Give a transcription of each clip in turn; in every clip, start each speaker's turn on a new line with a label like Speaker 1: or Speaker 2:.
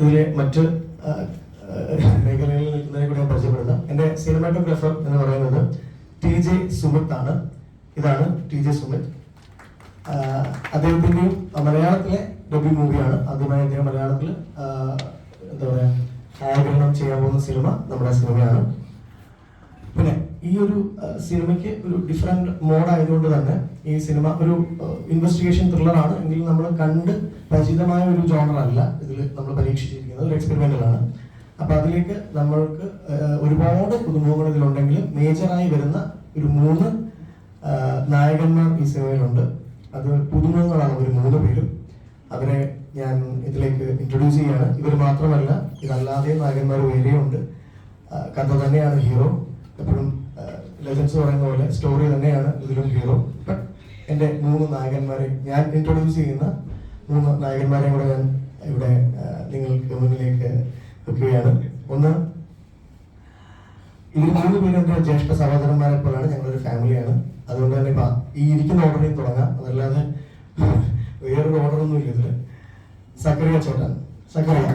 Speaker 1: ഇതിലെ മറ്റ് മേഖലകളിൽ നിൽക്കുന്നതിനെ കൂടി ഞാൻ പരിചയപ്പെടുത്താം. എന്റെ സിനിമാറ്റോഗ്രാഫർ എന്ന് പറയുന്നത് ടി ജെ സുമിത് ആണ്. ഇതാണ് ടി ജെ സുമിത്. അദ്ദേഹത്തിന്റെയും മലയാളത്തിലെ ഡബി മൂവിയാണ് ആദ്യമായി അദ്ദേഹം മലയാളത്തിൽ എന്താ പറയുക ഛായാഗ്രഹണം ചെയ്യാൻ പോകുന്ന സിനിമ നമ്മുടെ സിനിമയാണ് പിന്നെ ഈ ഒരു സിനിമയ്ക്ക് ഒരു ഡിഫറെന്റ് മോഡ് ആയതുകൊണ്ട് തന്നെ ഈ സിനിമ ഒരു ഇൻവെസ്റ്റിഗേഷൻ ത്രില്ലർ ആണ്. എങ്കിലും നമ്മൾ കണ്ട് പരിചിതമായ ഒരു ജോണർ അല്ല ഇതിൽ നമ്മൾ പരീക്ഷിച്ചിരിക്കുന്നത്. ഒരു എക്സ്പെരിമെന്റൽ ആണ്. അപ്പൊ അതിലേക്ക് നമ്മൾക്ക് ഒരുപാട് പുതുമുഖങ്ങൾ ഇതിലുണ്ടെങ്കിലും മേജറായി വരുന്ന ഒരു മൂന്ന് നായകന്മാർ ഈ സിനിമയിലുണ്ട്. അത് പുതുമുഖങ്ങളാണ് ഒരു മൂന്ന് പേരും. അവരെ ഞാൻ ഇതിലേക്ക് ഇൻട്രൊഡ്യൂസ് ചെയ്യാണ്. ഇവർ മാത്രമല്ല ഇതല്ലാതെ നായകന്മാർ വേറെയുണ്ട്. കഥ തന്നെയാണ് ഹീറോ. എപ്പോഴും ലെജൻസ് പറയുന്ന പോലെ സ്റ്റോറി തന്നെയാണ് ഇതിലും ഹീറോ. ബട്ട് എന്റെ മൂന്ന് നായകന്മാരെ ഞാൻ ഇൻട്രൊഡ്യൂസ് ചെയ്യുന്ന മൂന്ന് നായകന്മാരെ കൂടെ ഞാൻ ഇവിടെ നിങ്ങൾക്ക് മുന്നിലേക്ക് വെക്കുകയാണ്. ഒന്ന് ഇതിൽ മൂന്ന് പേരും എന്റെ ജ്യേഷ്ഠ സഹോദരന്മാരെ പോലെയാണ് ഞങ്ങളൊരു ഫാമിലിയാണ്. അതുകൊണ്ട് തന്നെ ഇപ്പൊ ഈ ഇരിക്കുന്ന ഓർഡറിൽ തുടങ്ങാം. അതല്ലാതെ വേറൊരു ഓർഡറൊന്നും ഇല്ല ഇതിൽ. Zakaria Chottan. Zakaria.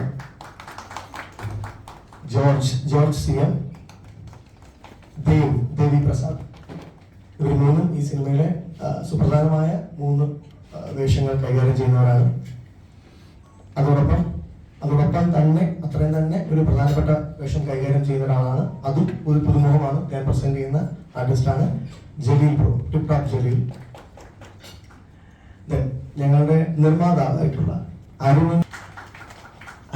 Speaker 1: George George C M. Dev Devi Prasad ഇവർ മൂന്നും ഈ സിനിമയിലെ സുപ്രധാനമായ മൂന്ന് വേഷങ്ങൾ കൈകാര്യം ചെയ്യുന്നവരാണ്. അതോടൊപ്പം അതോടൊപ്പം തന്നെ അത്രയും തന്നെ ഒരു പ്രധാനപ്പെട്ട വേഷം കൈകാര്യം ചെയ്യുന്ന ഒരാളാണ് അതും ഒരു പുതുമുഖമാണ് ഞാൻ പ്രസന്റ് ചെയ്യുന്ന ആർട്ടിസ്റ്റാണ് Jaleel bro tip top Jaleel. ഞങ്ങളുടെ നിർമ്മാതാവായിട്ടുള്ള അരുൺ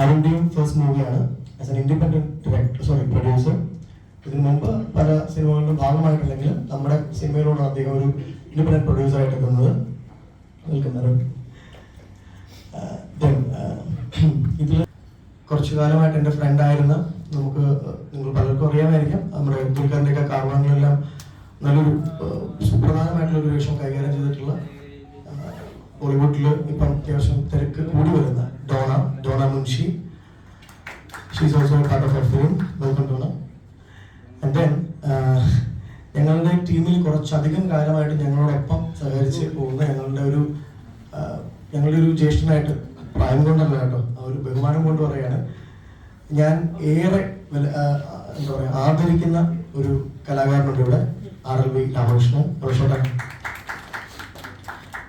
Speaker 1: അരുണിന്റെയും ഫസ്റ്റ് മൂവിയാണ് as an independent director sorry producer ഇതിനു മുമ്പ് പല സിനിമകളിലും ഭാഗമായിട്ടില്ലെങ്കിലും നമ്മുടെ സിനിമയിലൂടെ അദ്ദേഹം ഒരു ഇൻഡിപെൻഡന്റ് പ്രൊഡ്യൂസർ ആയിട്ട് എത്തുന്നത് നിൽക്കുന്നത് ഇതിൽ കുറച്ചു കാലമായിട്ട് എന്റെ ഫ്രണ്ട് ആയിരുന്ന. നമുക്ക് നിങ്ങൾ പലർക്കും അറിയാമായിരിക്കും. നമ്മുടെ ദുൽഖറിന്റെയൊക്കെ കാരണങ്ങളെല്ലാം നല്ലൊരു സുപ്രധാനമായിട്ടുള്ള ഒരു വേഷം കൈകാര്യം ചെയ്തിട്ടുള്ള ബോളിവുഡിൽ ഇപ്പം അത്യാവശ്യം തിരക്ക് കൂടി വരുന്ന Dona Dona Munshi. She's also part of film welcome Dona. And then ഞങ്ങളുടെ ടീമിൽ കുറച്ചധികം കാലമായിട്ട് ഞങ്ങളോടൊപ്പം സഹകരിച്ച് പോകുന്ന ഞങ്ങളുടെ ഒരു ഞങ്ങളുടെ ഒരു ജ്യേഷ്ഠനായിട്ട് പ്രായം കൊണ്ടല്ല കേട്ടോ ആ ഒരു ബഹുമാനം കൊണ്ട് പറയാണ് ഞാൻ ഏറെ എന്താ പറയുക ആദരിക്കുന്ന ഒരു കലാകാരനുണ്ട് ഇവിടെ ആർ എൽ വി രാമകൃഷ്ണൻ. ഇവരെ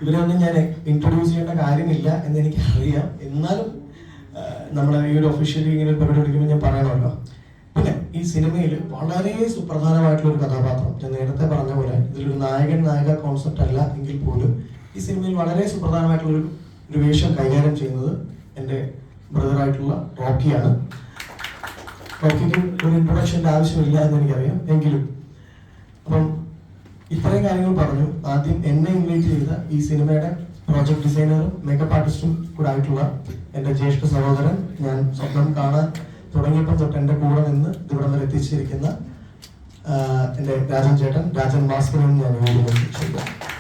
Speaker 1: ഇവരൊന്നും ഞാൻ ഇൻട്രൊഡ്യൂസ് ചെയ്യേണ്ട കാര്യമില്ല എന്ന് എനിക്ക് അറിയാം എന്നാലും നമ്മളെ ഈ ഒരു ഒഫീഷ്യലി ഇങ്ങനെ പരിപാടി എടുക്കുമ്പോൾ ഞാൻ പറയണമല്ലോ ഈ സിനിമയിൽ വളരെ സുപ്രധാനമായിട്ടുള്ള ഒരു കഥാപാത്രം. ഞാൻ നേരത്തെ പറഞ്ഞ പോലെ ഇതിലൊരു നായകൻ നായക കോൺസെപ്റ്റ് അല്ല എങ്കിൽ പോലും ഈ സിനിമയിൽ വളരെ സുപ്രധാനമായിട്ടുള്ള ഒരു വേഷം കൈകാര്യം ചെയ്യുന്നത് എന്റെ ബ്രദറായിട്ടുള്ള റോക്കിയാണ് റോക്കിക്ക് ഒരു ഇൻട്രൊഡക്ഷന്റെ ആവശ്യമില്ല എന്ന് എനിക്കറിയാം. എങ്കിലും അപ്പം ഇത്രയും കാര്യങ്ങൾ പറഞ്ഞു. ആദ്യം എന്നെ ഇൻവൈറ്റ് ചെയ്ത ഈ സിനിമയുടെ പ്രോജക്ട് ഡിസൈനറും മേക്കപ്പ് ആർട്ടിസ്റ്റും കൂടെ ആയിട്ടുള്ള എന്റെ ജ്യേഷ്ഠ സഹോദരൻ ഞാൻ സ്വപ്നം കാണാൻ തുടങ്ങിയപ്പോൾ തൊട്ട് എന്റെ കൂടെ നിന്ന് ഇവിടെ വരെ എത്തിച്ചിരിക്കുന്ന എന്റെ രാജൻ ചേട്ടൻ രാജൻ ഭാസ്കരൻ ഞാൻ ക്ഷണിക്കാം